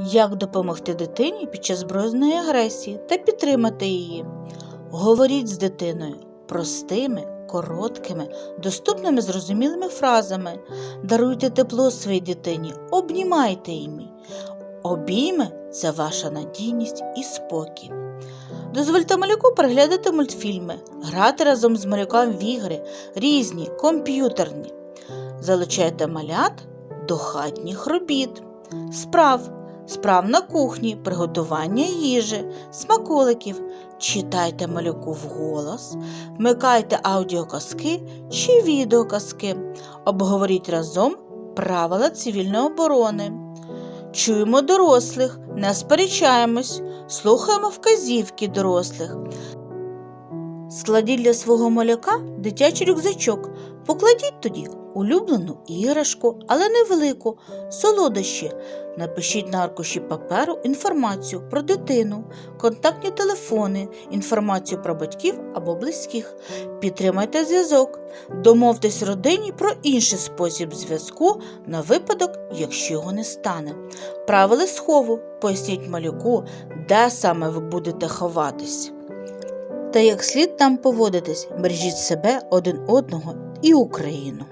Як допомогти дитині під час збройної агресії та підтримати її? Говоріть з дитиною простими, короткими, доступними зрозумілими фразами. Даруйте тепло своїй дитині, обнімайте її. Обійми це ваша надійність і спокій. Дозвольте малюку переглядати мультфільми, грати разом з малюком в ігри, різні, комп'ютерні. Залучайте малят до хатніх робіт, справ, справ на кухні, приготування їжі, смаколиків. Читайте малюку вголос, вмикайте аудіоказки чи відеоказки, обговоріть разом правила цивільної оборони. Чуємо дорослих, не сперечаємось, слухаємо вказівки дорослих. Складіть для свого малюка дитячий рюкзачок, покладіть тоді улюблену іграшку, але невелику, солодощі. Напишіть на аркуші паперу інформацію про дитину, контактні телефони, інформацію про батьків або близьких. Підтримайте зв'язок. Домовтесь родині про інший спосіб зв'язку на випадок, якщо його не стане. Правила схову поясніть малюку, де саме ви будете ховатись. Та як слід там поводитись, бережіть себе один одного і Україну.